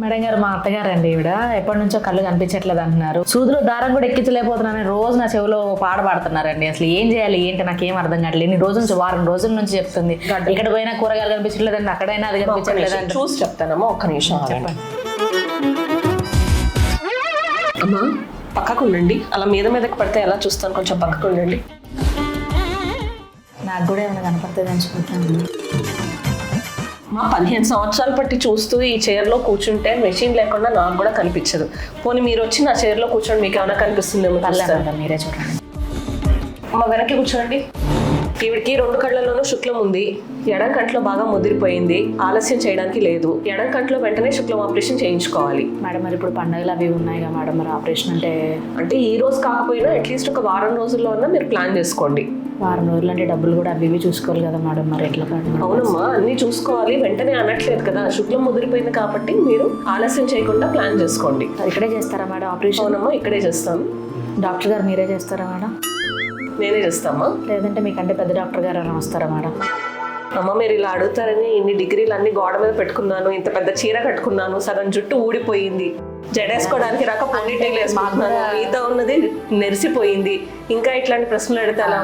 Madam గారు మా అత్తగారు అండి ఈవిడ. ఎప్పటి నుంచో కళ్ళు కనిపించట్లేదు అంటున్నారు. సూదులు దారం కూడా ఎక్కించలేకపోతున్నానని రోజు నా చెవిలో పాట పాడుతున్నారండి. అసలు ఏం చేయాలి ఏంటి నాకు ఏం అర్థం కావట్లేదు. ఇన్ని రోజుల నుంచి వారం రోజుల నుంచి చెప్తుంది. ఇక్కడ పోయినా కూరగాయలు కనిపించట్లేదండి అక్కడైనా అది ఒక్క కనిపించట్లేదు నిమిషం చూసి చెప్తానమ్మా ఒక్క నిమిషం. అమ్మా పక్కకు ఉండండి. అలా మీద మీదకి పడితే ఎలా చూస్తాను? కొంచెం పక్కకు ఉండండి. నాకు కూడా ఏమైనా కనపడుతుంది అనుకుంటాను మా పదిహేను సంవత్సరాలు పట్టి చూస్తూ ఈ చైర్లో కూర్చుంటే మెషిన్ లేకుండా నాకు కూడా కనిపించదు. పోనీ మీరు వచ్చి నా చైర్లో కూర్చొని మీకు ఏమైనా కనిపిస్తుందేమో. మేడం మీరే చూడండి. మా వెనక్కి కూర్చోండి. ఈవిడికి రెండు కళ్ళలోనూ శుక్లం ఉంది. ఎడం కంట్లో బాగా ముదిరిపోయింది. ఆలస్యం చేయడానికి లేదు. ఎడం కంట్లో వెంటనే శుక్లం ఆపరేషన్ చేయించుకోవాలి. మేడం మరి ఇప్పుడు పండుగలు అవి ఉన్నాయి కదా మేడం మరి ఆపరేషన్ అంటే? అంటే ఈ రోజు కాకపోయినా అట్లీస్ట్ ఒక వారం రోజుల్లో అన్నా మీరు ప్లాన్ చేసుకోండి. వారం రోజులు అంటే డబ్బులు కూడా అవి ఇవి చూసుకోవాలి కదా మేడం మరి ఎట్లా? అవునమ్మా అన్ని చూసుకోవాలి. వెంటనే అనట్లేదు కదా. శుక్లం ముదిరిపోయింది కాబట్టి మీరు ఆలస్యం చేయకుండా ప్లాన్ చేసుకోండి. ఇక్కడే చేస్తారా మేడం ఆపరేషన్? అవునమ్మా ఇక్కడే చేస్తాను. డాక్టర్ గారు మీరే చేస్తారా మేడం? నేనే చేస్తామా? లేదంటే మీకంటే పెద్ద డాక్టర్ గారు ఎవరైనా వస్తారా మేడం? అమ్మ మీరు ఇలా అడుగుతారని ఇన్ని డిగ్రీలు అన్ని గోడ మీద పెట్టుకున్నాను ఇంత పెద్ద చీర కట్టుకున్నాను సగం జుట్టు ఊడిపోయింది. జడేసుకోవడానికి రాక పొన్నిటైల్ వేసుకుంటున్నాను. ఈత ఉన్నది నెరిసిపోయింది. ఇంకా ఇట్లాంటి ప్రశ్నలు అడిగితే అలా